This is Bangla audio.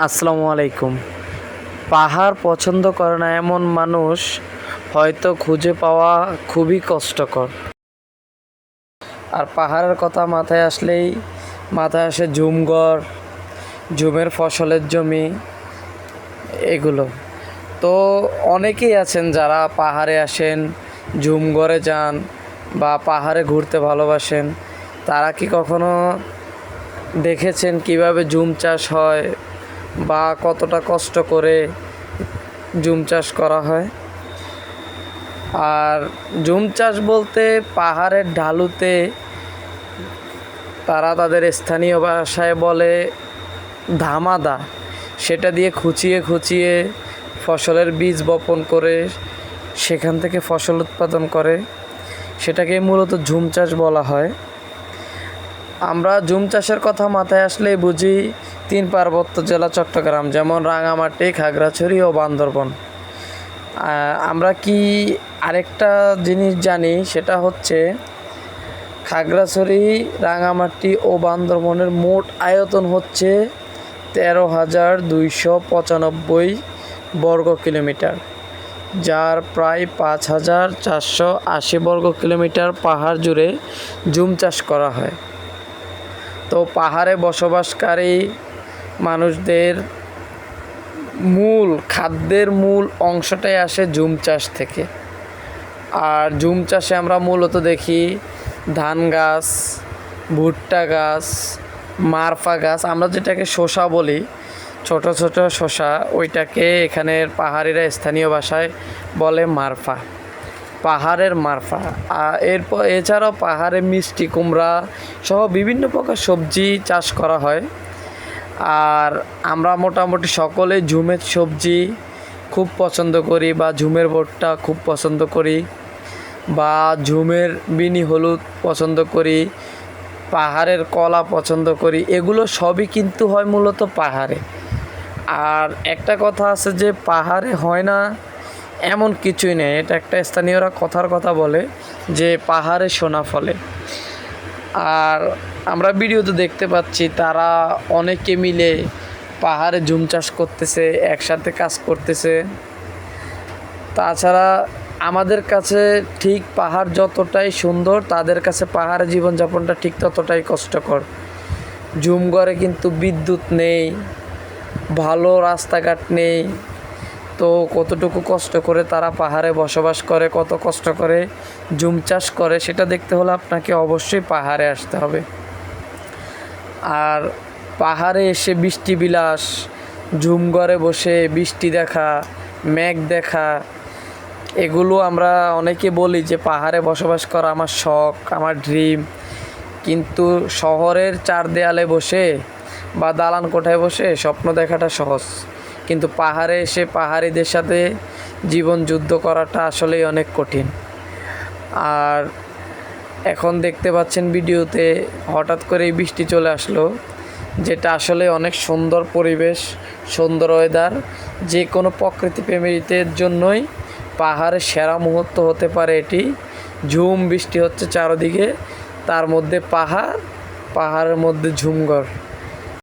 আসসালামু আলাইকুম। পাহাড় পছন্দ করে না এমন মানুষ হয়তো খুঁজে পাওয়া খুবই কষ্টকর। আর পাহাড়ের কথা মাথায় আসলেই মাথায় আসে ঝুমঘর, ঝুমের ফসলের জমি, এগুলো। তো অনেকেই আছেন যারা পাহাড়ে আসেন, ঝুমঘরে যান বা পাহাড়ে ঘুরতে ভালোবাসেন, তারা কি কখনো দেখেছেন কীভাবে জুম চাষ হয়? বা কতটা কষ্ট করে জুম চাষ করা হয়। আর জুম চাষ বলতে পাহাড়ের ঢালুতে তারা তাদের স্থানীয় ভাষায় বলে ধামাদা। সেটা দিয়ে খুচিয়ে খুচিয়ে ফসলের বীজ বপন করে সেখান থেকে ফসল উৎপাদন করে। সেটাকে মূলত ঝুম চাষ বলা হয়। আমরা জুম চাষের কথা মাথায় আসলেই বুঝি তিন পার্বত্য জেলা চট্টগ্রাম, যেমন রাঙামাটি, খাগড়াছড়ি ও বান্দরবন। আমরা কি আরেকটা জিনিস জানি, সেটা হচ্ছে খাগড়াছড়ি, রাঙামাটি ও বান্দরবনের মোট আয়তন হচ্ছে তেরো হাজার দুইশো পঁচানব্বই বর্গ কিলোমিটার, যার প্রায় পাঁচ হাজার চারশো আশি বর্গ কিলোমিটার পাহাড় জুড়ে জুম চাষ করা হয়। তো পাহাড়ে বসবাসকারী মানুষদের মূল, খাদ্যের মূল অংশটাই আসে জুম চাষ থেকে। আর জুম চাষে আমরা মূলত দেখি ধান গাছ, ভুট্টা গাছ, মারফা গাছ। আমরা যেটাকে শসা বলি, ছোট ছোট শসা, ওইটাকে এখানের পাহাড়িরা স্থানীয় ভাষায় বলে মারফা। পাহাড়ের মারফা। এরপর এছাড়াও পাহাড়ে মিষ্টি, কুমড়া সহ বিভিন্ন প্রকার সবজি চাষ করা হয়। আর আমরা মোটামুটি সকলে ঝুমের সবজি খুব পছন্দ করি বা ঝুমের ভুট্টা খুব পছন্দ করি বা ঝুমের বিনি হলুদ পছন্দ করি, পাহাড়ের কলা পছন্দ করি, এগুলো সবই কিন্তু হয় মূলত পাহাড়ে। আর একটা কথা আছে যে পাহাড়ে হয় না এমন কিছুই নেই। এটা একটা স্থানীয়রা কথার কথা বলে যে পাহাড়ে সোনা ফলে। আর আমরা ভিডিওতে দেখতে পাচ্ছি তারা অনেকে মিলে পাহাড়ে ঝুম চাষ করতেছে, একসাথে কাজ করতেছে। তাছাড়া আমাদের কাছে ঠিক পাহাড় যতটাই সুন্দর, তাদের কাছে পাহাড়ে জীবনযাপনটা ঠিক ততটাই কষ্টকর। ঝুমঘরে কিন্তু বিদ্যুৎ নেই, ভালো রাস্তাঘাট নেই তো কতটুকু কষ্ট করে তারা পাহাড়ে বসবাস করে, কত কষ্ট করে জুম চাষ করে, সেটা দেখতে হলে আপনাকে অবশ্যই পাহাড়ে আসতে হবে। আর পাহাড়ে এসে বৃষ্টি বিলাস ঝুমঘরে বসে বৃষ্টি দেখা, মেঘ দেখা, এগুলো আমরা অনেকে বলি যে পাহাড়ে বসবাস করা আমার শখ, আমার ড্রিম। কিন্তু শহরের চার দেয়ালে বসে বা দালান কোঠায় বসে স্বপ্ন দেখাটা সহজ। কিন্তু পাহাড়ে এসে পাহাড়িদের সাথে জীবন যুদ্ধ করাটা আসলেই অনেক কঠিন। আর এখন দেখতে পাচ্ছেন ভিডিওতে হঠাৎ করে বৃষ্টি চলে আসলো, যেটা আসলে অনেক সুন্দর পরিবেশ, সুন্দর ওয়েদার যে কোনো প্রকৃতি প্রেমীদের জন্যই পাহাড়ের সেরা মুহূর্ত হতে পারে এটি। ঝুম বৃষ্টি হচ্ছে চারদিকে, তার মধ্যে পাহাড়, পাহাড়ের মধ্যে ঝুমঘর।